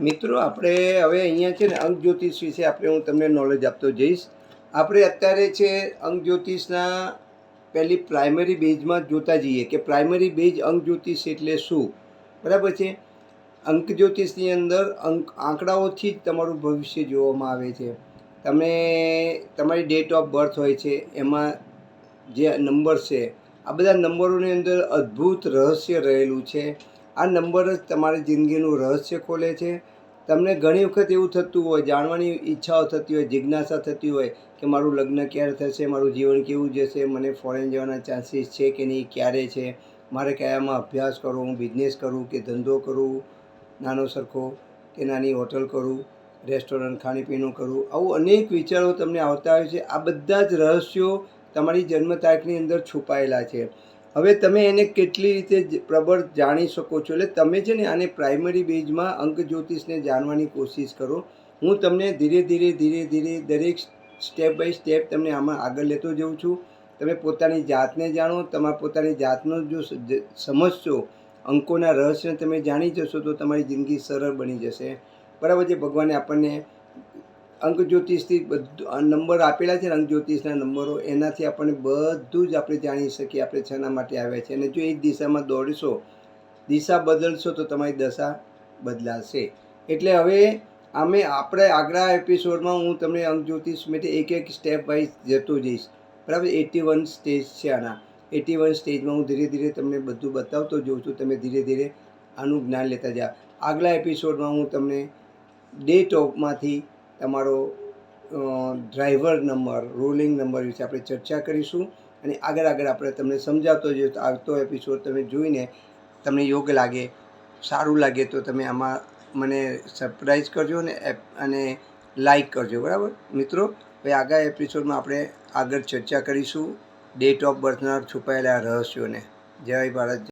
મિત્રો, આપણે હવે અહીંયા છે ને અંક જ્યોતિષ વિશે આપણે હું તમને નોલેજ આપતો જઈશ. આપણે અત્યારે છે અંક જ્યોતિષના પહેલી પ્રાઇમરી બેઝમાં જોતા જઈએ કે પ્રાઇમરી બેઝ અંક જ્યોતિષ એટલે શું? બરાબર છે? અંક જ્યોતિષની અંદર અંક આંકડાઓથી જ તમારું ભવિષ્ય જોવામાં આવે છે. તમે, તમારી ડેટ ઓફ બર્થ હોય છે, એમાં જે નંબર છે, આ બધા નંબરોની અંદર અદ્ભુત રહસ્ય રહેલું છે. આ નંબર જ તમારી જિંદગીનું રહસ્ય ખોલે છે. તમને ઘણી વખત એવું થતું હોય, જાણવાની ઈચ્છાઓ થતી હોય, જિજ્ઞાસા થતી હોય કે મારું લગ્ન ક્યારે થશે, મારું જીવન કેવું જશે, મને ફોરેન જવાના ચાન્સીસ છે કે નહીં, ક્યારે છે? મારે કયામાં અભ્યાસ કરવો, હું બિઝનેસ કરું કે ધંધો કરું, નાનો સરખો કે નાની હોટલ કરું, રેસ્ટોરન્ટ ખાણીપીણું કરું, આવું અનેક વિચારો તમને આવતા હોય છે. આ બધા જ રહસ્યો તમારી જન્મ તારીખની અંદર છુપાયેલા છે. હવે તમે એને કેટલી રીતે પ્રબળ જાણી શકો છો? એટલે તમે છે ને આને પ્રાઇમરી બેઝમાં અંક જ્યોતિષને જાણવાની કોશિશ કરો. હું તમને ધીરે ધીરે ધીરે ધીરે દરેક સ્ટેપ બાય સ્ટેપ તમને આમાં આગળ લેતો જઉં છું. તમે પોતાની જાતને જાણો તમારા પોતાની જાતનો જો, સમજશો, અંકોના રહસ્યને તમે જાણી જશો તો તમારી જિંદગી સરળ બની જશે. બરાબર છે? ભગવાને આપણને અંક જ્યોતિષથી બધું નંબર આપેલા છે ને અંક જ્યોતિષના નંબરો, એનાથી આપણને બધું જ આપણે જાણી શકીએ આપણે શેના માટે આવ્યા છે. અને જો એ દિશામાં દોડશો, દિશા બદલશો તો તમારી દશા બદલાશે. એટલે હવે અમે આપણે આગલા એપિસોડમાં હું તમને અંક જ્યોતિષ માટે એક એક સ્ટેપ વાઇઝ જતો જઈશ. બરાબર? એટી વન સ્ટેજ છે આના. એટી વન સ્ટેજમાં હું ધીરે ધીરે તમને બધું બતાવતો જાઉં છું. તમે ધીરે ધીરે આનું જ્ઞાન લેતા જાઓ. આગલા એપિસોડમાં હું તમને ડેટ ઓફમાંથી તમારો ડ્રાઈવર નંબર રોલિંગ નંબર વિશે આપણે ચર્ચા કરીશું અને આગળ આગળ આપણે તમને સમજાવતો જઈએ તો આવતો એપિસોડ તમે જોઈને તમને યોગ્ય લાગે, સારું લાગે તો તમે આમાં મને સરપ્રાઈઝ કરજો અને અને લાઈક કરજો, બરાબર? મિત્રો, હવે આગળ એપિસોડમાં આપણે આગળ ચર્ચા કરીશું. ડેટ ઓફ બર્થના છુપાયેલા રહસ્યોને. જય ભારત